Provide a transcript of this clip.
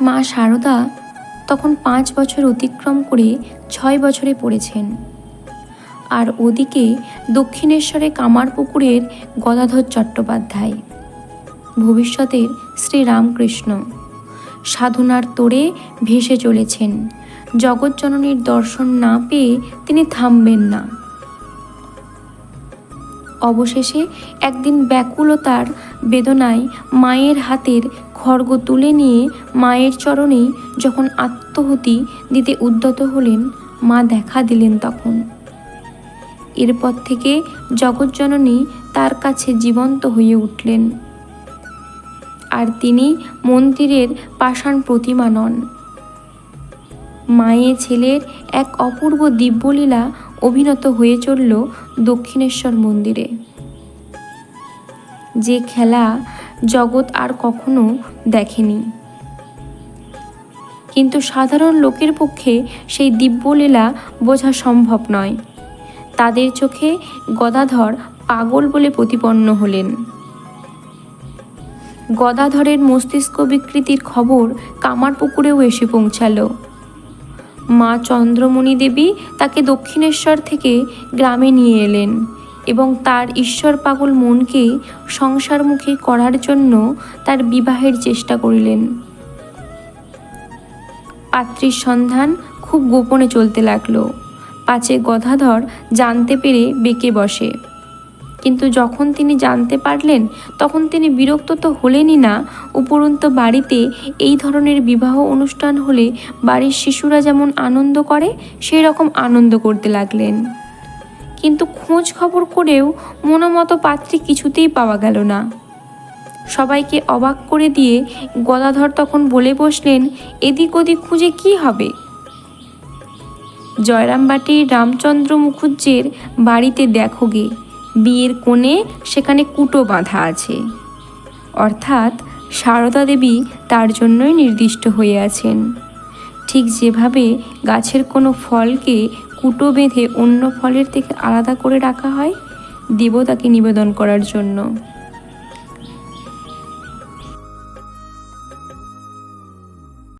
মা শারদা তখন পাঁচ বছর অতিক্রম করে ছয় বছরে পড়েছেন। আর ওদিকে দক্ষিণেশ্বরে কামারপুকুরের গদাধর চট্টোপাধ্যায়। ভবিষ্যতের শ্রীরামকৃষ্ণ। সাধনার তোড়ে ভেসে চলেছেন। জগৎজননীর দর্শন না পেয়ে তিনি থামবেন না। অবশেষে একদিন ব্যাকুলতার বেদনায় মায়ের হাতের খড়গ তুলে নিয়ে মায়ের চরণেই যখন আত্মহুতি দিতে উদ্যত হলেন, মা দেখা দিলেন তখন। এরপর থেকে জগৎজননী তার কাছে জীবন্ত হয়ে উঠলেন। আর তিনি মন্দিরের পাষাণ প্রতিমা নন। মায়ে ছেলের এক অপূর্ব দিব্যলীলা অভিনত হয়ে চলল দক্ষিণেশ্বর মন্দিরে। যে খেলা জগৎ আর কখনো দেখেনি। কিন্তু সাধারণ লোকের পক্ষে সেই দিব্যলীলা বোঝা সম্ভব নয়। তাদের চোখে গদাধর পাগল বলে প্রতিপন্ন হলেন। গদাধরের মস্তিষ্ক বিকৃতির খবর কামারপুকুরেও এসে পৌঁছালো। মা চন্দ্রমণি দেবী তাকে দক্ষিণেশ্বর থেকে গ্রামে নিয়ে এলেন এবং তার ঈশ্বর পাগল মনকে সংসারমুখী করার জন্য তার বিবাহের চেষ্টা করিলেন। পাত্রীর সন্ধান খুব গোপনে চলতে লাগল। পাছে গদাধর জানতে পেরে বেঁকে বসে। কিন্তু যখন তিনি জানতে পারলেন, তখন তিনি বিরক্ত তো হলেনই না। উপরন্ত বাড়িতে এই ধরনের বিবাহ অনুষ্ঠান হলে বাড়ির শিশুরা যেমন আনন্দ করে সেই রকম আনন্দ করতে লাগলেন। কিন্তু খোঁজ খবর করেও মনোমতো পাত্রী কিছুতেই পাওয়া গেল না। সবাইকে অবাক করে দিয়ে গদাধর তখন বলে বসলেন, এদিক ওদিক খুঁজে কি হবে? জয়রামবাটির রামচন্দ্র মুখুজ্জের বাড়িতে দেখো গে। বিয়ের কোণে সেখানে কুটো বাঁধা আছে। অর্থাৎ সারদা দেবী তার জন্যই নির্দিষ্ট হয়ে আছেন। ঠিক যেভাবে গাছের কোনো ফলকে কুটো বেঁধে অন্য ফলের থেকে আলাদা করে রাখা হয়, দেবতাকে নিবেদন করার জন্য।